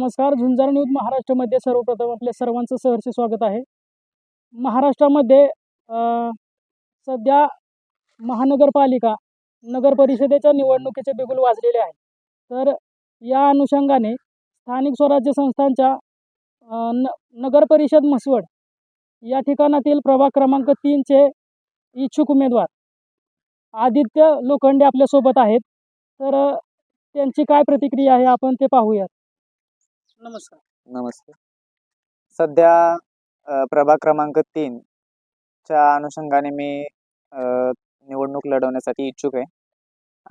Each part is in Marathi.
नमस्कार झुंजार न्यूज महाराष्ट्रामध्ये सर्वप्रथम आपल्या सर्वांचं सहर्ष स्वागत आहे. महाराष्ट्रामध्ये सध्या महानगरपालिका नगर परिषदेच्या निवडणुकीचे बिगुल वाजलेले आहे. तर या अनुषंगाने स्थानिक स्वराज्य संस्थांच्या न नगर परिषद म्हसवड या ठिकाणातील प्रभाग क्रमांक तीनचे इच्छुक उमेदवार आदित्य लोखंडे आपल्यासोबत आहेत. तर त्यांची काय प्रतिक्रिया आहे आपण ते पाहूयात. नमस्कार. नमस्ते सध्या अ, प्रभाग क्रमांक तीन च्या अनुषंगाने मी अ, निवडणूक लढवण्यासाठी इच्छुक आहे.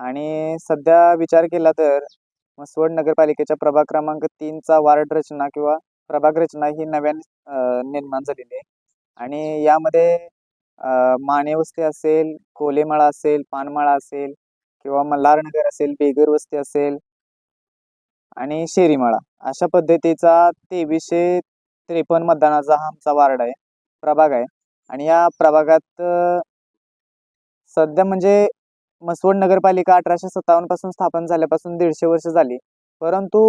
आणि सध्या विचार केला तर म्हसवड नगरपालिकेच्या प्रभाग क्रमांक तीनचा वार्ड रचना किंवा प्रभाग रचना ही नव्याने अ, निर्माण झालेली आहे. आणि यामध्ये अ, माने वस्ती असेल कोलेमाळा असेल पानमाळा असेल किंवा मल्हारनगर असेल बेगर वस्ती असेल आणि शेरीमाळा. अशा पद्धतीचा तेवीसशे त्रेपन्न मतदानाचा हा आमचा वार्ड आहे प्रभाग आहे. आणि या प्रभागात सध्या म्हणजे मसवड नगरपालिका अठराशे सत्तावन्नपासून स्थापन झाल्यापासून दीडशे वर्ष झाली. परंतु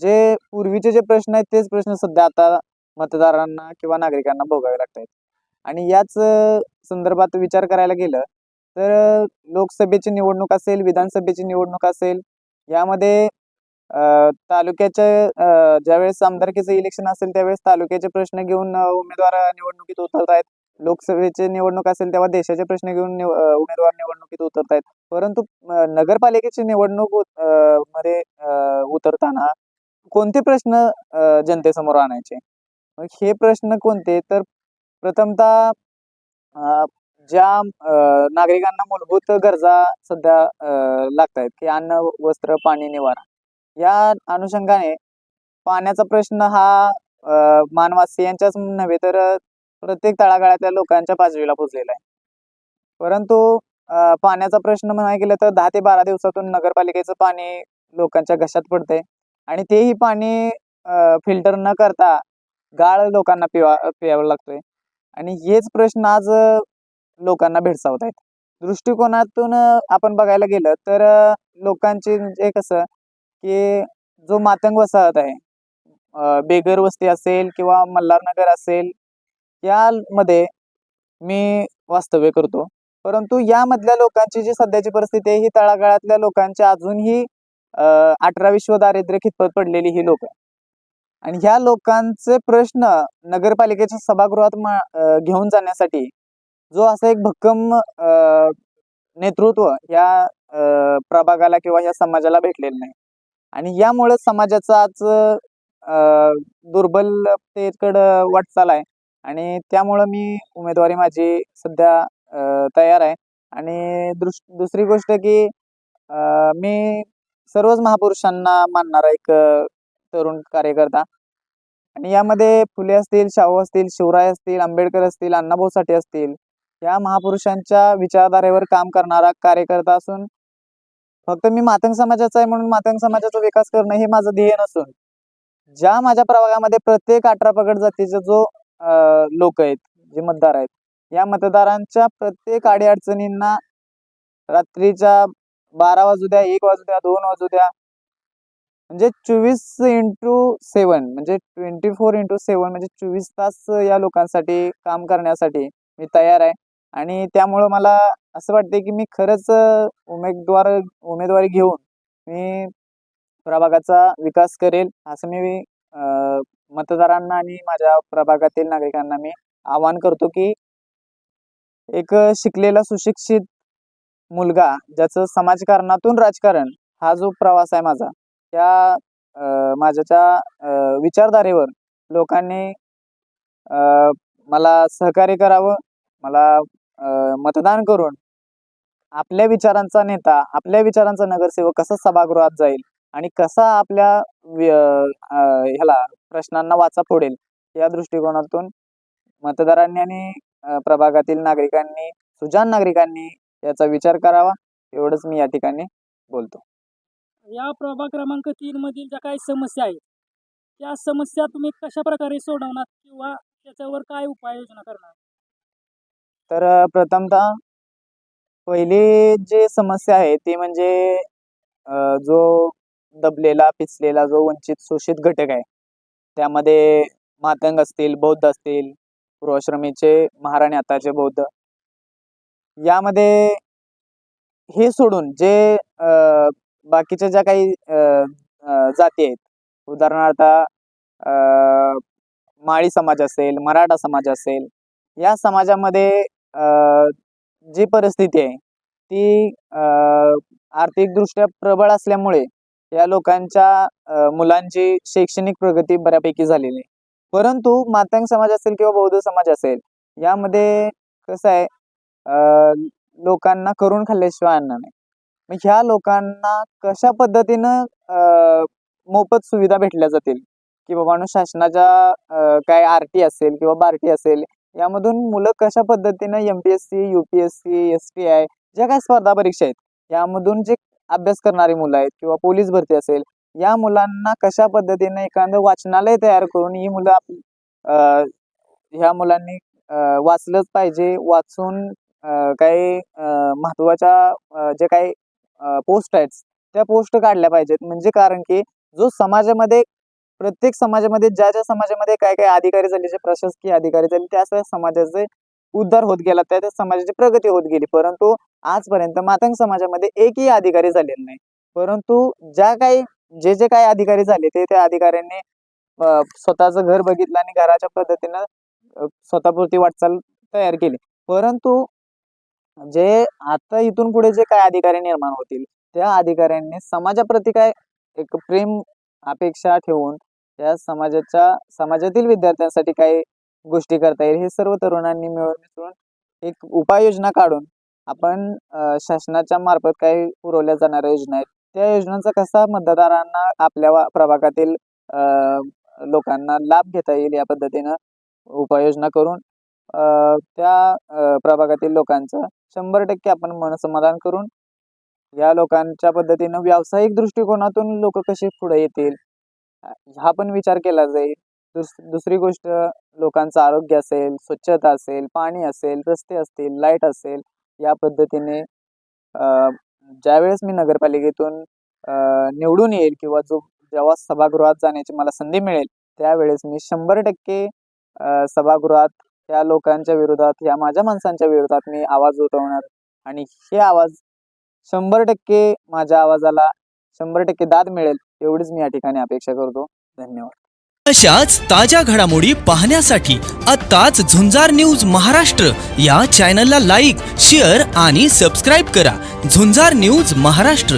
जे पूर्वीचे जे प्रश्न आहेत तेच प्रश्न सध्या आता मतदारांना किंवा नागरिकांना भोगावे लागत आहेत आणि याच संदर्भात विचार करायला गेलं तर लोकसभेची निवडणूक असेल विधानसभेची निवडणूक असेल यामध्ये अ, तालुक्याचे ज्यावेळेस आमदारकीचं इलेक्शन असेल त्यावेळेस तालुक्याचे प्रश्न घेऊन उमेदवार निवडणुकीत उतरत आहेत लोकसभेचे निवडणूक असेल तेव्हा देशाचे प्रश्न घेऊन उमेदवार निवडणुकीत उतरत आहेत परंतु नगरपालिकेची निवडणूकमध्ये अ, उतरताना कोणते प्रश्न जनतेसमोर आणायचे? मग हे प्रश्न कोणते? तर प्रथमतः ज्या अ, नागरिकांना मूलभूत गरजा सध्या लागत आहेत की अन्न वस्त्र पाणी निवारा. या अनुषंगाने पाण्याचा प्रश्न हा मानवासियांच्याच नव्हे तर प्रत्येक तळागाळातल्या लोकांच्या बाजूला पोचलेला आहे. परंतु पाण्याचा प्रश्न म्हणायला गेलं तर दहा ते बारा दिवसातून नगरपालिकेचं पाणी लोकांच्या घशात पडतंय आणि तेही पाणी फिल्टर न करता गाळ लोकांना पिवा प्यावा लागतोय. आणि हेच प्रश्न आज लोकांना भेडसावत आहेत. दृष्टिकोनातून आपण बघायला गेलं तर लोकांची लोकांचे म्हणजे कसं की जो मातंग वसाहत आहे बेगर वस्ती असेल किंवा मल्हारनगर असेल यामध्ये मी वास्तव्य करतो. परंतु यामधल्या लोकांची जी सध्याची परिस्थिती आहे ही तळागाळातल्या लोकांची अजूनही अठरा विश्व दारिद्र्य खितपत पडलेली ही लोक. आणि ह्या लोकांचे प्रश्न नगरपालिकेच्या सभागृहात घेऊन जाण्यासाठी जो असा एक भक्कम अ, नेतृत्व या प्रभागाला किंवा या समाजाला भेटलेलं नाही. आणि यामुळे समाजाचा आज दुर्बलतेकडं वाटचाल आहे आणि त्यामुळं मी उमेदवारी माझी सध्या तयार आहे. आणि दुस दुसरी गोष्ट की मी सर्वच महापुरुषांना मानणारा एक तरुण कार्यकर्ता. आणि यामध्ये फुले असतील शाहू असतील शिवराय असतील आंबेडकर असतील अण्णाभाऊ साठे असतील या महापुरुषांच्या विचारधारेवर काम करणारा कार्यकर्ता असून फक्त मी मातंग समाजाचा आहे म्हणून मातंग समाजाचा विकास करणं हे माझं ध्येय नसून ज्या माझ्या प्रभागामध्ये प्रत्येक अठरा पगड जातीचे जो लोक आहेत जे मतदार आहेत या मतदारांच्या प्रत्येक अडीअडचणींना रात्रीच्या बारा वाजू द्या एक वाजू द्या दोन वाजू द्या म्हणजे चोवीस इंटू सेवन म्हणजे ट्वेंटी फोर इंटू सेवन म्हणजे चोवीस तास या लोकांसाठी काम करण्यासाठी मी तयार आहे. आणि त्यामुळं मला असं वाटते की मी खरंच उमेदवार उमेदवारी घेऊन मी प्रभागाचा विकास करेल असं मी मतदारांना आणि माझ्या प्रभागातील नागरिकांना मी आवाहन करतो की एक शिकलेला सुशिक्षित मुलगा ज्याचं समाजकारणातून राजकारण हा जो प्रवास आहे माझा त्या माझ्याच्या विचारधारेवर लोकांनी मला सहकार्य करावं मला मतदान करून आपल्या विचारांचा नेता आपल्या विचारांचा नगरसेवक कसा सभागृहात जाईल आणि कसा आपल्या ह्याला प्रश्नांना वाचा फोडेल या दृष्टिकोनातून मतदारांनी आणि प्रभागातील नागरिकांनी सुजान नागरिकांनी याचा विचार करावा एवढंच मी या ठिकाणी बोलतो. या प्रभाग क्रमांक तीन मधील ज्या काही समस्या आहेत त्या समस्या तुम्ही कशा प्रकारे सोडवणार किंवा त्याच्यावर काय उपाययोजना करणार? तर प्रथमतः पहिली जी समस्या आहे ती म्हणजे जो दबलेला पिचलेला जो वंचित शोषित घटक आहे त्यामध्ये मातंग असतील बौद्ध असतील पूर्वाश्रमीचे महाराणी आताचे बौद्ध यामध्ये हे सोडून जे बाकीच्या ज्या काही जाती आहेत उदाहरणार्थ माळी समाज असेल मराठा समाज असेल या समाजामध्ये जी परिस्थिती आहे ती आर्थिकदृष्ट्या प्रबळ असल्यामुळे या लोकांच्या मुलांची शैक्षणिक प्रगती बऱ्यापैकी झालेली आहे. परंतु मातंग समाज असेल किंवा बौद्ध समाज असेल यामध्ये कसं आहे लोकांना करून खाल्ल्याशिवाय अन्न नाही. मग ह्या लोकांना कशा पद्धतीनं मोफत सुविधा भेटल्या जातील? की बाबांनो शासनाच्या काय आर टी असेल किंवा बार्टी असेल यामधून मुलं कशा पद्धतीनं M P S C U P S C S T I ज्या काही स्पर्धा परीक्षा आहेत यामधून जे अभ्यास करणारी मुलं आहेत किंवा पोलीस भरती असेल या मुलांना कशा पद्धतीने एखादं वाचनालय तयार करून ही मुलं आप ह्या मुलांनी वाचलंच पाहिजे वाचून काही महत्त्वाच्या महत्त्वाच्या जे काही पोस्ट आहेत त्या पोस्ट काढल्या पाहिजेत. म्हणजे कारण की जो समाजामध्ये प्रत्येक समाजामध्ये ज्या ज्या समाजामध्ये काय काय अधिकारी झाले जे प्रशासकीय अधिकारी झाले त्या समाजाचे उद्धार होत गेला त्या त्या समाजाची प्रगती होत गेली. परंतु आजपर्यंत मातंग समाजामध्ये एकही अधिकारी झालेला नाही. परंतु ज्या काही जे जे काही अधिकारी झाले ते त्या अधिकाऱ्यांनी स्वतःच स्वतःचं घर बघितलं आणि घराच्या पद्धतीनं स्वतःपुरती वाटचाल तयार केली. परंतु जे आता इथून पुढे जे काय अधिकारी निर्माण होतील त्या अधिकाऱ्यांनी समाजाप्रती काय एक प्रेम अपेक्षा ठेवून त्या समाजाच्या समाजातील विद्यार्थ्यांसाठी काही गोष्टी करता येईल. हे सर्व तरुणांनी मिळून मिसळून एक उपाययोजना काढून आपण शासनाच्या मार्फत काही पुरवल्या जाणाऱ्या योजना आहेत. त्या योजनांचा कसा मतदारांना आपल्या प्रभागातील लोकांना लाभ घेता येईल या पद्धतीनं उपाययोजना करून त्या प्रभागातील लोकांचं शंभर टक्के आपण मनसमाधान करून या लोकांच्या पद्धतीनं व्यावसायिक दृष्टिकोनातून लोक कसे पुढे येतील हा पण विचार केला जाईल. दुस दुसरी गोष्ट लोकांचं आरोग्य असेल स्वच्छता असेल पाणी असेल रस्ते असतील लाइट असेल या पद्धतीने ज्यावेळेस मी नगरपालिकेतून निवडून येईल किंवा जो जेव्हा सभागृहात जाण्याची मला संधी मिळेल त्यावेळेस मी शंभर टक्के सभागृहात त्या लोकांच्या विरोधात या माझ्या माणसांच्या विरोधात मी आवाज उठवणार. आणि हे आवाज शंभर टक्के माझ्या आवाजाला शंभर टक्के दाद मिळेल एवढीच मी या ठिकाणी अपेक्षा करतो. धन्यवाद. अशाच ताज्या घडामोडी पाहण्यासाठी आत्ताच झुंजार न्यूज महाराष्ट्र या चॅनलला लाईक शेअर आणि सबस्क्राईब करा. झुंजार न्यूज महाराष्ट्र.